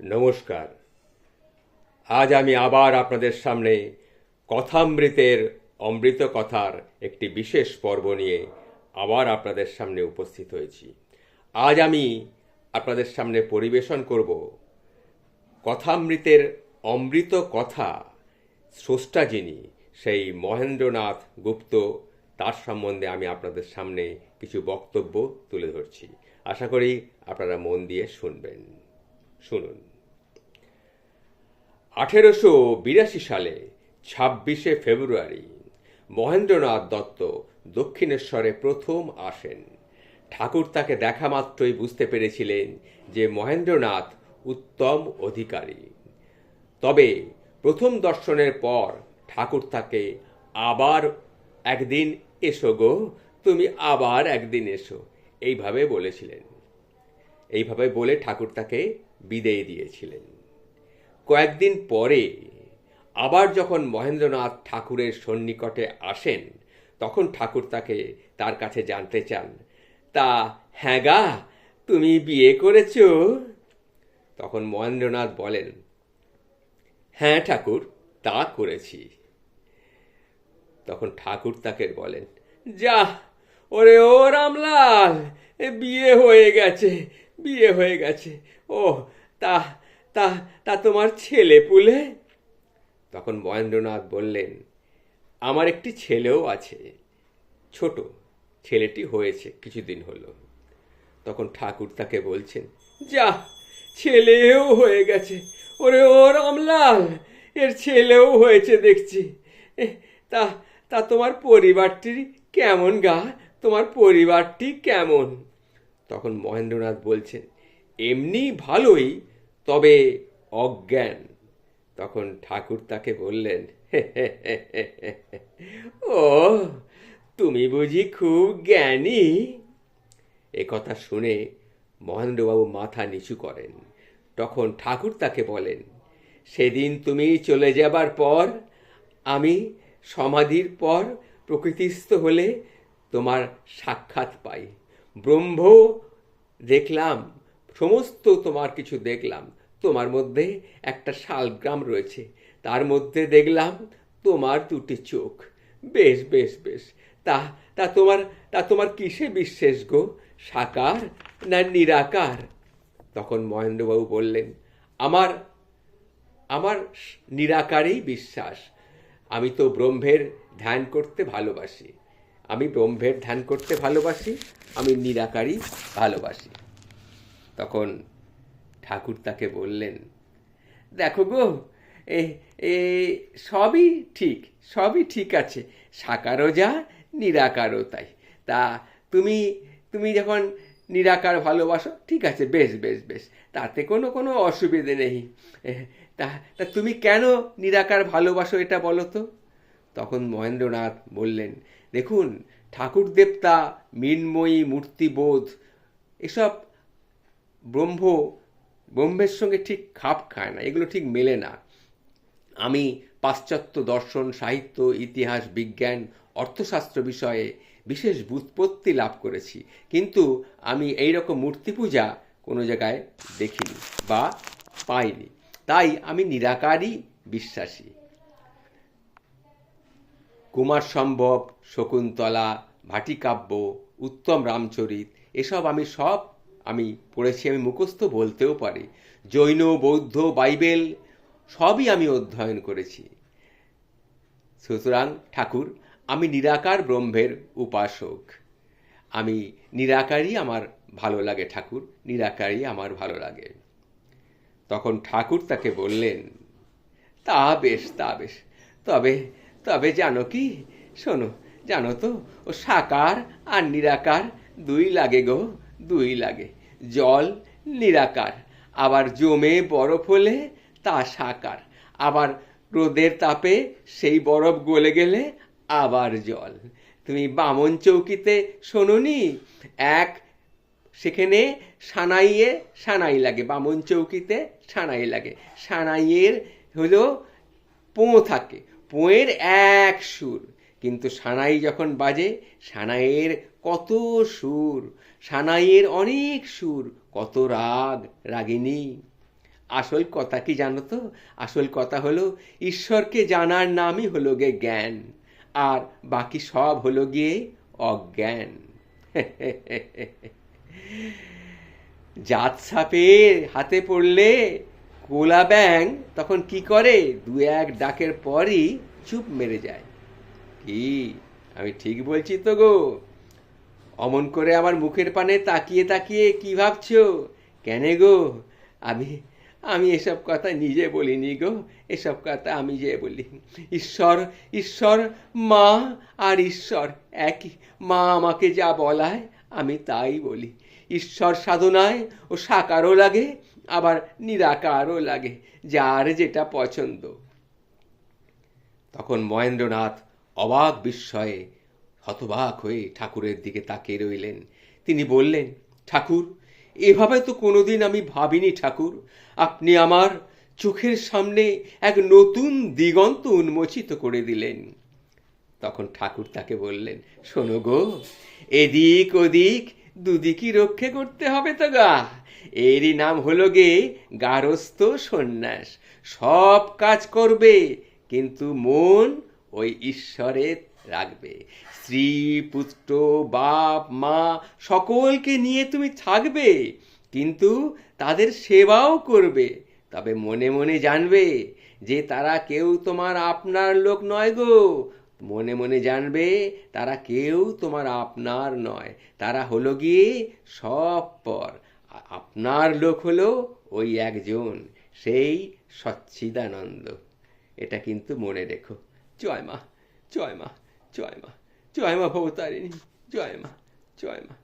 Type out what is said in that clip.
নমস্কার। আজ আমি আবার আপনাদের সামনে কথামৃতের অমৃত কথার একটি বিশেষ পর্ব নিয়ে আবার আপনাদের সামনে উপস্থিত হয়েছি। আজ আমি আপনাদের সামনে পরিবেশন করব কথামৃতের অমৃত কথা স্রষ্টা যিনি, সেই মহেন্দ্রনাথ গুপ্ত। তার সম্বন্ধে আমি আপনাদের সামনে কিছু বক্তব্য তুলে ধরছি। আশা করি আপনারা মন দিয়ে শুনবেন। শুনুন। আঠেরোশো বিরাশি সালে, ছাব্বিশে ফেব্রুয়ারি, মহেন্দ্রনাথ দত্ত দক্ষিণেশ্বরে প্রথম আসেন। ঠাকুর তাকে দেখা মাত্রই বুঝতে পেরেছিলেন যে মহেন্দ্রনাথ উত্তম অধিকারী। তবে প্রথম দর্শনের পর ঠাকুর তাকে, আবার একদিন এসো গো, তুমি আবার একদিন এসো। এইভাবে বলেছিলেন। এইভাবে বলে ঠাকুর তাকে বিদেয় দিয়েছিলেন। কয়েকদিন পরে আবার যখন মহেন্দ্রনাথ ঠাকুরের সন্নিকটে আসেন, তখন ঠাকুর তাকে তার কাছে জানতে চান, তা হ্যাঁ গা, তুমি বিয়ে করেছ? তখন মহেন্দ্রনাথ বলেন হ্যাঁ ঠাকুর, তা করেছি। তখন ঠাকুর তাকে বলেন যা ওরে ও রামলাল বিয়ে হয়ে গেছে, বিয়ে হয়ে গেছে ও তা তা তা তোমার ছেলে পুলে? তখন মহেন্দ্রনাথ বললেন, আমার একটি ছেলেও আছে, ছোট, ছেলেটি হয়েছে কিছুদিন হলো। তখন ঠাকুর তাকে বলছেন, যা, ছেলেও হয়ে গেছে, ওরে ও রামলাল, এর ছেলেও হয়েছে দেখছি। তা তা তোমার পরিবারটি কেমন গা? তোমার পরিবারটি কেমন? তখন মহেন্দ্রনাথ বলছেন, এমনি ভালোই তবে অজ্ঞান। তখন ঠাকুর তাকে বললেন ও, তুমি বুঝি খুব জ্ঞানী? এ কথা শুনে মহেন্দ্রবাবু মাথা নিচু করেন। তখন ঠাকুর তাকে বলেন, সেদিন তুমি চলে যাবার পর, আমি সমাধির পর প্রকৃতিস্থ হলে তোমার সাক্ষাৎ পাই। ব্রহ্ম দেখলাম সমস্ত তোমার কিছু দেখলাম। তোমার মধ্যে একটা শালগ্রাম রয়েছে। তার মধ্যে দেখলাম তোমার দুটি চোখ। বেশ বেশ বেশ। তা তা তোমার তা তোমার কিসে বিশ্বাস গো? সাকার না নিরাকার? তখন মহেন্দ্রবাবু বললেন, আমার আমার নিরাকারেই বিশ্বাস। আমি তো ব্রহ্মের ধ্যান করতে ভালোবাসি। আমি ব্রহ্মের ধ্যান করতে ভালোবাসি, আমি নিরাকারই ভালোবাসি। তখন ঠাকুর তাকে বললেন, দেখো গো, এ এ, সবই ঠিক সবই ঠিক আছে, সাকারও যা, নিরাকারও তাই। তা তুমি তুমি যখন নিরাকার ভালোবাসো, ঠিক আছে, বেশ বেশ বেশ, তাতে কোনো কোনো অসুবিধে নেই। তা তা তুমি কেন নিরাকার ভালোবাসো এটা বলো তো? তখন মহেন্দ্রনাথ বললেন, দেখুন ঠাকুর দেবতা মৃন্ময়ী, মূর্তিবোধ, এসব ব্রহ্ম, ব্রহ্মের সঙ্গে ঠিক খাপ খায় না, এগুলো ঠিক মেলে না। আমি পাশ্চাত্য দর্শন, সাহিত্য, ইতিহাস, বিজ্ঞান, অর্থশাস্ত্র বিষয়ে বিশেষ বুৎপত্তি লাভ করেছি, কিন্তু আমি এই রকম মূর্তি পূজা কোনো জায়গায় দেখিনি বা পাইনি। তাই আমি নিরাকারই বিশ্বাসী। কুমার সম্ভব শকুন্তলা, ভাটিকাব্য, উত্তম রামচরিত, এসব আমি সব আমি পড়েছি আমি মুখস্থ বলতেও পারি। জৈন, বৌদ্ধ, বাইবেল, সবই আমি অধ্যয়ন করেছি। সুতরাং, ঠাকুর, আমি নিরাকার ব্রহ্মের উপাসক। আমি নিরাকারই আমার ভালো লাগে, ঠাকুর। নিরাকারই আমার ভালো লাগে। তখন ঠাকুর তাকে বললেন, তা বেশ তা বেশ। তবে তবে জানো কি? শোনো, জানো তো, ও সাকার আর নিরাকার দুই লাগে গো। দুই লাগে, জল নিরাকার, আবার জমে বরফ হলে তা সাকার, আবার রোদের তাপে সেই বরফ গলে গেলে আবার জল। তুমি বামন চৌকিতে শোনোনি? এক, সেখানে সানাইয়ে সানাই লাগে, বামন চৌকিতে সানাই লাগে। সানাইয়ের হলো পো থাকে, পোয়ের এক সুর। কিন্তু সানাই যখন বাজে, সানাইয়ের কত সুর, সানাইয়ের অনেক সুর, কত রাগ, রাগিনী। আসল কথা কি জানো তো? আসল কথা হলো, ঈশ্বরকে জানার নামই হলো গে জ্ঞান, আর বাকি সব হলো গিয়ে অজ্ঞান। জাত সাপের হাতে পড়লে কোলা ব্যাং তখন কি করে? দু এক ডাকের পরই চুপ মেরে যায়। কি? আমি ঠিক বলছি তো গো? অমন করে আমার মুখের পানে তাকিয়ে তাকিয়ে কি ভাবছ? কেন গো? আমি আমি এসব কথা নিজে বলিনি গো। এসব কথা আমি যে বলি ঈশ্বর ঈশ্বর, মা আর ঈশ্বর একই। মা আমাকে যা বলায় আমি তাই বলি। ঈশ্বর সাধনায় ও সাকারও লাগে, আবার নিরাকারও লাগে, যার যেটা পছন্দ। তখন মহেন্দ্রনাথ অবাক বিস্ময়ে হতবাক হয়ে ঠাকুরের দিকে তাকিয়ে রইলেন। তিনি বললেন, ঠাকুর, এভাবে তো কোনোদিন আমি ভাবিনি ঠাকুর। আপনি আমার চোখের সামনে এক নতুন দিগন্ত উন্মোচিত করে দিলেন। তখন ঠাকুর তাকে বললেন, শোনো গো, এদিক ওদিক দুদিকই রক্ষে করতে হবে তো গা। এরই নাম হলো গে গারস্থ সন্ন্যাস। সব কাজ করবে, কিন্তু মন ওই ঈশ্বরের রাখবে। স্ত্রী, পুত্র, বাপ, মা, সকলকে নিয়ে তুমি থাকবে, কিন্তু তাদের সেবাও করবে। তবে মনে মনে জানবে যে তারা কেউ তোমার আপনার লোক নয় গো। মনে মনে জানবে তারা কেউ তোমার আপনার নয়। তারা হলো গিয়ে সব পর। আপনার লোক হলো ওই একজন, সেই সচ্ছিদানন্দ এটা কিন্তু মনে রেখো। জয় মা জয় মা। 就爱嘛，就爱嘛，把我带领你，就爱嘛，就爱嘛。